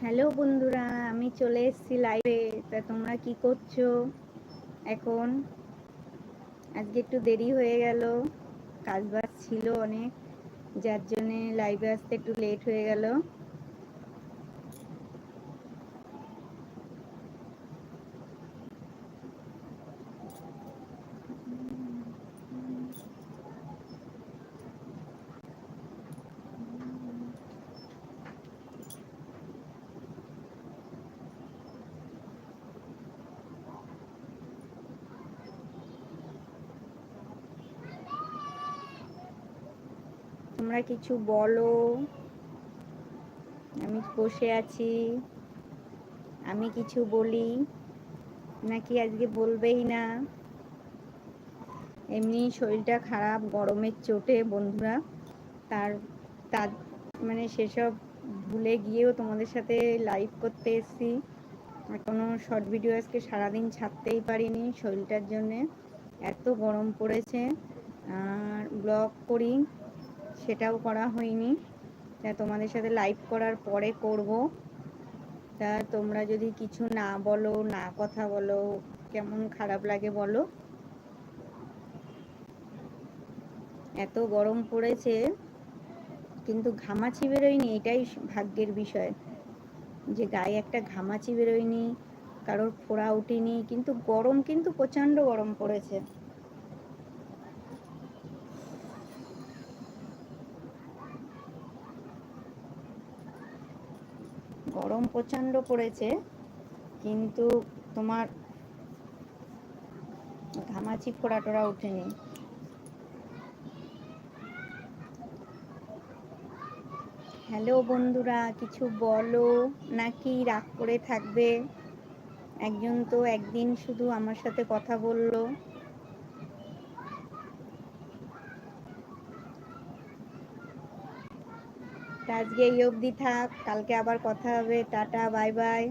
Hello বন্ধুরা, আমি চলে এসেছি লাইভে তা তোমরা কি করছ? এখন? আজকে একটু দেরি হয়ে গেল, কাজ বাজ ছিল অনেক, যার জন্যে লাইভে আসতে একটু লেট হয়ে গেল। তোমরা কিছু বলো। আমি বসে আছি। আমি কিছু বলি। নাকি আজকে বলবেই না? এমনি শরীরটা খারাপ, গরমের চোটে বন্ধুরা। তার তার মানে সেসব ভুলে গিয়েও তোমাদের সাথে লাইভ করতে এসেছি। কোনো শর্ট ভিডিও আজকে সারাদিন ছাড়তেই পারিনি শরীরটার জন্যে। এত গরম পড়েছে। আর ব্লগ করি। সেটাও করা হয়নি। তা তোমাদের সাথে লাইভ করার পরে করব। তা তোমরা যদি কিছু না বলো, না কথা বলো, কেমন খারাপ লাগে বলো। এত গরম পড়েছে, কিন্তু ঘামাচি বেরোয়নি, এটাই ভাগ্যের বিষয়। যে গায়ে একটা ঘামাচি বেরোয়নি, কারোর ফোড়া উঠিনি কিন্তু গরম, কিন্তু প্রচণ্ড গরম পড়েছে। গরম প্রচণ্ড পড়েছে, কিন্তু তোমার ঘামাচি ফোড়া টোড়া ওঠেনি। হ্যালো বন্ধুরা, কিছু বলো? নাকি রাগ করে থাকবে? একজন তো একদিন শুধু আমার সাথে কথা বলল। আজকে এই অবধি থাক কালকে আবার কথা হবে টাটা বাই বাই।